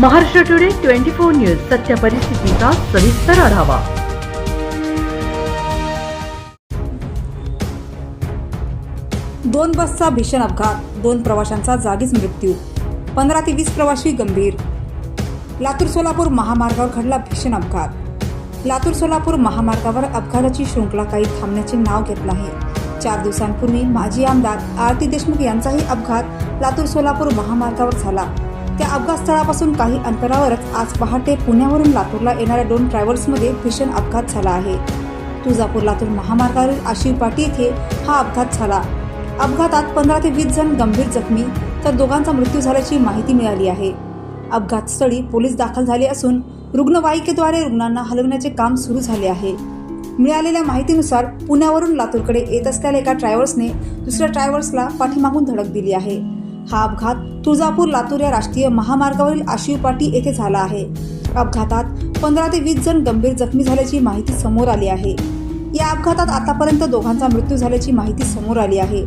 Maharashtra today twenty four news सत्य परिस्थितीचा सविस्तर आढावा. दोन बसचा भीषण अपघात. दोन प्रवाशांचा जागीच मृत्यू. पंधरा ते वीस प्रवासी गंभीर. लातूर सोलापूर महामार्गावर घडला भीषण अपघात. लातूर सोलापूर महामार्गावर अपघाताची शृंखला काही थांबण्याचे नाव घेत नाही. चार दिवसांपूर्वी माजी आमदार आरती देशमुख यांचाही अपघात लातूर सोलापूर महामार्गावर झाला. त्या अपघात स्थळापासून काही अंतरावरच आज पहाटे पुण्यावरून लातूरला येणाऱ्या दोन ट्रॅव्हल्समध्ये भीषण अपघात झाला आहे. तुळजापूर लातूर महामार्गावरील आशिवपाटी येथे हा अपघात झाला. अपघातात पंधरा ते वीस जण गंभीर जखमी तर दोघांचा मृत्यू झाल्याची माहिती मिळाली आहे. अपघातस्थळी पोलीस दाखल झाले असून रुग्णवाहिकेद्वारे रुग्णांना हलवण्याचे काम सुरू झाले आहे. मिळालेल्या माहितीनुसार पुण्यावरून लातूरकडे येत असलेल्या एका ट्रॅव्हल्सने दुसऱ्या ट्रॅव्हल्सला पाठीमागून धडक दिली आहे. हा अपघात तुळजापूर लातूर या राष्ट्रीय महामार्गावरील आशिव पाटी येथे झाला आहे. अपघातात पंधरा ते वीस जण गंभीर जखमी झाल्याची माहिती समोर आली आहे. या अपघातात आतापर्यंत दोघांचा मृत्यू झाल्याची माहिती समोर आली आहे.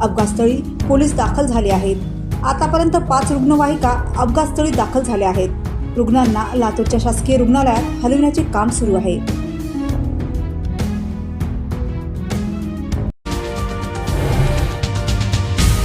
अपघातस्थळी पोलीस दाखल झाले आहेत. आतापर्यंत पाच रुग्णवाहिका अपघातस्थळी दाखल झाल्या आहेत. रुग्णांना लातूरच्या शासकीय रुग्णालयात हलविण्याचे काम सुरू आहे.